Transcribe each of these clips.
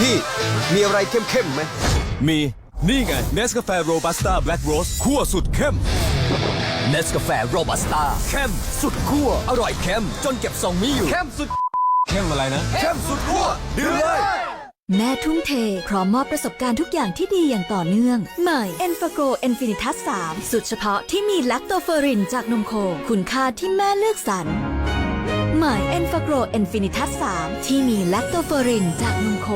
พี่ มีอะไรเข้มๆไหม มี นี่ไง Nescafe Robusta Black Rose คั่วสุดเข้ม Nescafe Robusta เข้มสุดคั่วอร่อยเข้มจนเก็บทรงไม่อยู่เข้มสุดเข้มอะไรนะเข้มสุดคั่วดื่มเลย แม่ทุ่มเท พร้อมมอบประสบการณ์ทุกอย่างที่ดีอย่างต่อเนื่อง ใหม่ e n f a g r o Infinitas 3สุดเฉพาะที่มีแลคโตเฟอรินจากนมโค คุณค่าที่แม่เลือกสรรใหม่ e n f a g r o Infinitas 3ที่มีแลคโตเฟอรินจากนมโค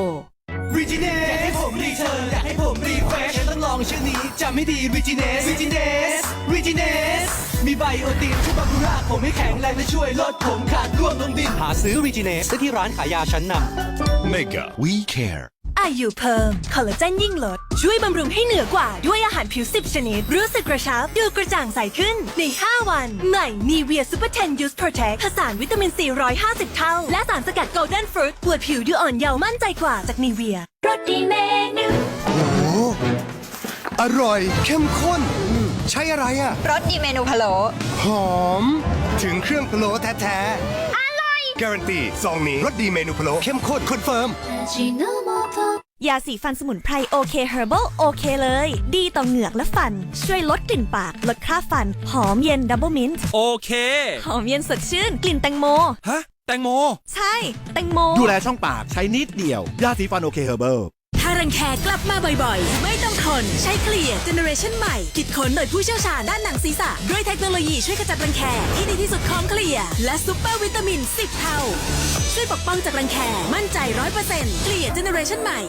รีจิเนสให้ผมรีเทิร์นอยากให้ผมรีเควสต้องลองชื่อนี้จำให้ดีรีจิเนสรีจิเนสรีจิเนสมีไบโอตินช่วยบำรุงรากผมให้แข็งแรงและช่วยลดผมขาดร่วงลงดิน หาซื้อรีจิเนสได้ที่ร้านขายยาชั้นนำ Mega We care อายุเพิ่ม คอลลาเจนยิ่งลด ช่วยบำรุงให้เหนือกว่าด้วยอาหารผิว 10 ชนิด รู้สึกกระชับ ดูกระจ่างใสขึ้น ใน 5 วัน ใหม่ Nivea Super 10 Use Protect ผสานวิตามินซี150 เท่า และสารสกัด Golden Fruit ปวดผิวดูอ่อนเยาว์มั่นใจกว่าจาก Nivea รสดีเมนูอร่อย เข้มข้น ใช่อะไรอะรสดีเมนูพะโล้หอม ถึงเครื่องพะโล้แท้ๆอร่อยการันตีซองนี้รสดีเมนูพะโล้เข้มข้นคอนเฟิร์ม ยาสีฟันสมุนไพรโอเคเฮอร์ a บโอเคเลย ดีต่อเหงือกและฟัน ช่วยลดกลิ่นปาก ลดคราบฟัน หอมเย็นดับเบิลมินต์โอเค หอมเย็นสดชื่น กลิ่นแตงโม ฮะ แตงโม ใช่ แตงโม ดูแลช่องปากใช้นิดเดียว ยาสีฟันโอเคเฮอร์เบิลถ้ารังแคกลับมาบ่อยๆ ไม่ต้องทนใช้เคลียร์เจเนอเรชันใหม่ คิดค้นโดยผู้เชี่ยวชาญด้านหนังศีรษะ ด้วยเทคโนโลยีช่วยขจัดรังแคที่ดีที่สุดของเคลียร์และซุปเปอร์วิตามิน 10 เท่า ช่วยปกป้องจากรังแคมั่นใจ 100%เคลียร์เจเนอเรชันใหม่